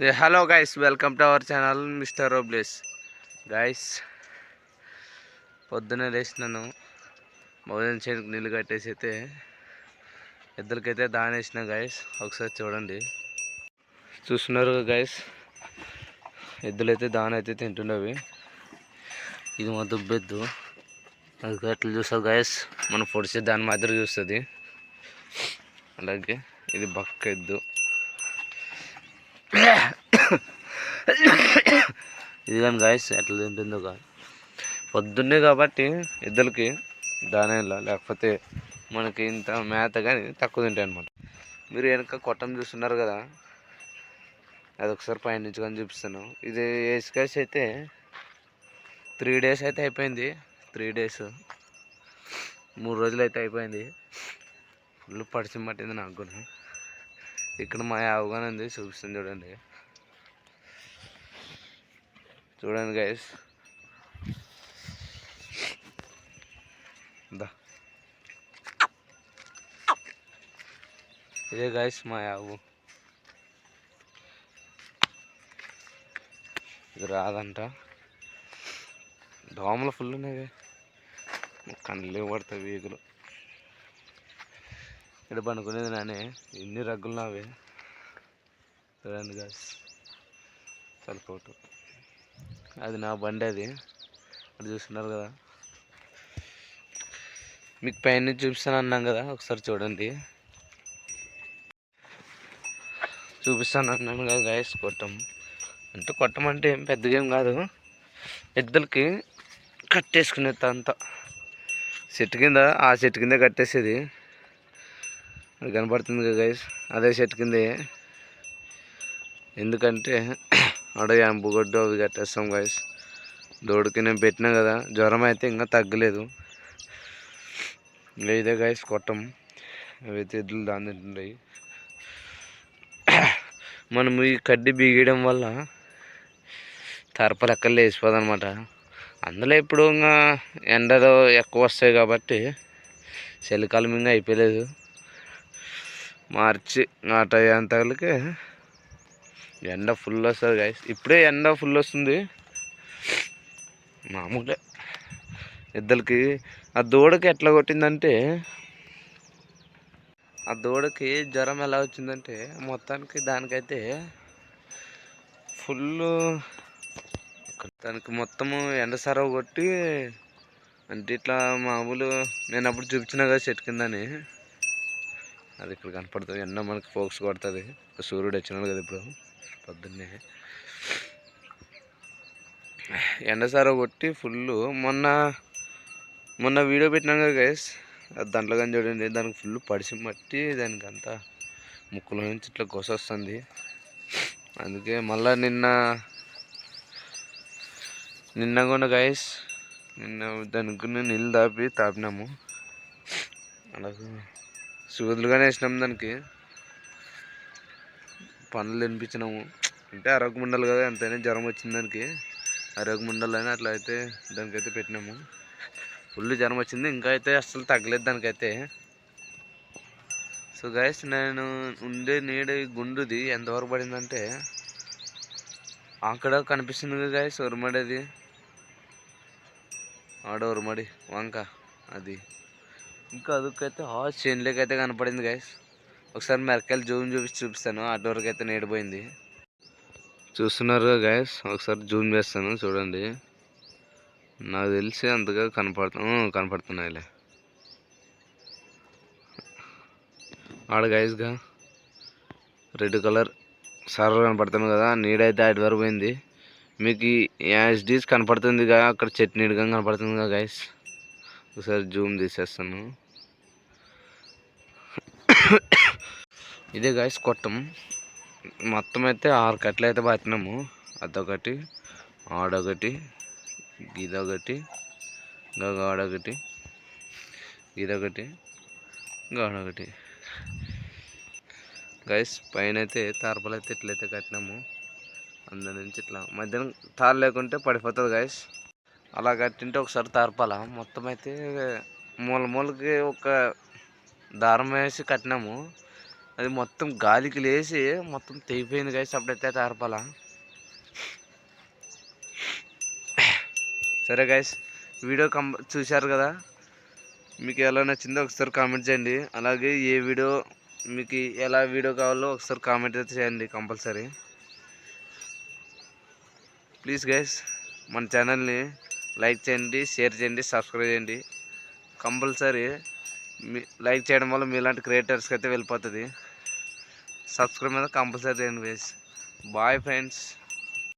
Hello guys welcome to our channel mister Robles guys పొద్దున్నే లేచినాను. భోజనం చేయడానికి నీళ్ళు కట్టేసి అయితే ఎద్దులకైతే దానేసిన గైస్ ఒకసారి చూడండి. చూస్తున్నారు గైస్ ఎద్దులైతే దాని అయితే తింటున్నవి. ఇది మా దుబ్బెద్దు అది అట్లా చూస్తుంది గైస్ మనం పొడిచే దాని మాదిరి చూస్తుంది. అలాగే ఇది బక్క ఎద్దు ఇది కానీ గాయస్ ఎట్లా తింటుందో కాదు. పొద్దున్నే కాబట్టి ఇద్దరికి దానిలో లేకపోతే మనకి ఇంత మేత కానీ తక్కువ తింటాయి అనమాట మీరు వెనక కొట్టం చూస్తున్నారు కదా అది ఒకసారి పైన నుంచి కానీ చూపిస్తాను. ఇది ఏసుకాసి అయితే త్రీ డేస్ అయితే అయిపోయింది. త్రీ డేస్ మూడు రోజులు అయితే అయిపోయింది. ఫుల్ పడిచి పట్టింది నాకు కూడా. ఇక్కడ మా అవగానే ఉంది చూపిస్తుంది చూడండి. చూడండి గైస్ ఇదే గైస్ మా యావు ఇది రాదంట. దోమలు ఫుల్ ఉన్నాయి. కళ్ళు పడతాయి వీగులు ఇక్కడ పనుకునేది నానే. ఎన్ని రగ్గులు నావే. చూడండి గాస్ సరిపోటు అది నా బండి అది. అది చూస్తున్నారు కదా. మీకు పైన చూపిస్తాను అన్నాం కదా. ఒకసారి చూడండి. చూపిస్తాను అన్నాను కదా గాయస్ కొట్టం. అంటే కొట్టం అంటే ఏం పెద్దగా ఏం కాదు. ఎద్దులకి కట్టేసుకునేది అంతా. చెట్టు కింద ఆ చెట్టు కింద కట్టేసేది. అది కనపడుతుంది కదా గైస్ అదే చెట్టు కిందే. ఎందుకంటే ఆడ ఎంపుగొడ్డు అవి కట్టేస్తాం గైస్ దోడికి నేను పెట్టినా కదా జ్వరం అయితే ఇంకా తగ్గలేదు. లేదే ఇదే గైస్ కొట్టం. అవి ఎద్దులు దాని తింటుంటాయి మనం ఈ కడ్డి బిగియడం వల్ల తరపలు ఎక్కడ లేచిపోదు అనమాట అందులో ఇప్పుడు ఇంకా ఎండలు ఎక్కువ వస్తాయి కాబట్టి చలికాలం ఇంకా అయిపోలేదు. మార్చి ఆ ఎండ ఫుల్ వస్తుంది గాయస్ ఇప్పుడే ఎండ ఫుల్ వస్తుంది. మామూలే. ఇద్దరికి ఆ దూడకి ఎట్లా కొట్టిందంటే ఆ దూడకి జ్వరం ఎలా వచ్చిందంటే మొత్తానికి దానికైతే ఫుల్ దానికి మొత్తము ఎండ సరవ కొట్టి అంటే ఇట్లా మామూలు నేను అప్పుడు చూపించిన కదా చెట్టు కిందని. అది ఇక్కడ కనపడుతుంది. ఎండ మనకి ఫోక్స్ కొడుతుంది. సూర్యుడు వచ్చినాడు కదా ఇప్పుడు. పొద్దున్నే. ఎండసారో కొట్టి ఫుల్ మొన్న మొన్న వీడియో పెట్టినాం కదా గైస్ దాంట్లో కానీ చూడండి. దానికి ఫుల్ పడిసి మట్టి దానికి అంతా ముక్కుల నుంచి ఇట్లా గొసొస్తుంది అందుకే మళ్ళా నిన్న నిన్న కూడా గైస్ నిన్న దానికి నీళ్ళు తాపి తాపినాము. అలాగే సూదులుగానే వేసినాం దానికి. పనులు తినిపించినాము. అంటే ఆరోగ్య ముండలు కదా ఎంతైనా జ్వరం వచ్చింది దానికి. ఆరోగ్య మండలి అట్లా అయితే దానికైతే పెట్టినాము. ఫుల్ జ్వరం వచ్చింది ఇంకా అయితే అసలు తగ్గలేదు దానికైతే. సో గైస్ నేను ఉండే నీడ గుండుది ఎంతవరకు పడిందంటే అక్కడ కనిపిస్తుంది గాయస్ ఉరుమడి అది ఆడ ఉరుమడి వంక అది. ఇంకా అదుకైతే ఆ చేనులోకి అయితే కనపడింది గాయస్ ఒకసారి మెరకాయలు జూమ్ చూపించి చూపిస్తాను అటు వరకు అయితే నేడిపోయింది చూస్తున్నారు గాయస్ ఒకసారి జూమ్ చేస్తాను చూడండి నాకు తెలిసి అంతగా కనపడుతు కనపడుతున్నాయిలే ఆడ గాయస్గా రెడ్ కలర్ సర్వర్ కనపడుతుంది కదా నీడైతే అటు వరకు పోయింది మీకు యాస్డీస్ కనపడుతుంది కదా అక్కడ చెట్టు కనపడుతుందిగా కనపడుతుంది కదా గాయస్ ఒకసారి జూమ్ తీసేస్తాను ఇదే గాయస్ కొట్టం. మొత్తం అయితే ఆరు కట్టలు అయితే పట్టినాము అదొకటి ఆడొకటి గిదొకటి ఇంకా ఆడొకటి గిదొకటి ఇంకా ఆడొకటి. గైస్ పైన అయితే తారపలు అయితే ఇట్లయితే కట్టినాము. అందరి నుంచి ఇట్లా. మధ్యాహ్నం తారు లేకుంటే పడిపోతుంది గైస్ అలా కట్టింటే ఒకసారి తారపాల మొత్తం అయితే మూల మూలకి ఒక దారం వేసి కట్టినాము. అది మొత్తం గాలికి లేచి మొత్తం తెగిపోయింది గైస్ అప్పుడైతే తారపాల సరే గైస్ వీడియో కం చూశారు కదా? మీకు ఎలా నచ్చిందో ఒకసారి కామెంట్ చేయండి. అలాగే ఏ వీడియో మీకు ఎలా వీడియో కావాలో ఒకసారి కామెంట్ అయితే చేయండి కంపల్సరీ. ప్లీజ్ గైస్ మన ఛానల్ని లైక్ చేయండి షేర్ చేయండి సబ్స్క్రైబ్ చేయండి. కంపల్సరీ మీ లైక్ చేయడం వల్ల మీలాంటి క్రియేటర్స్కి అయితే వెళ్ళిపోతుంది. సబ్స్క్రైబ్ మీద కంపల్సరీ చేయండి గైస్ బాయ్ ఫ్రెండ్స్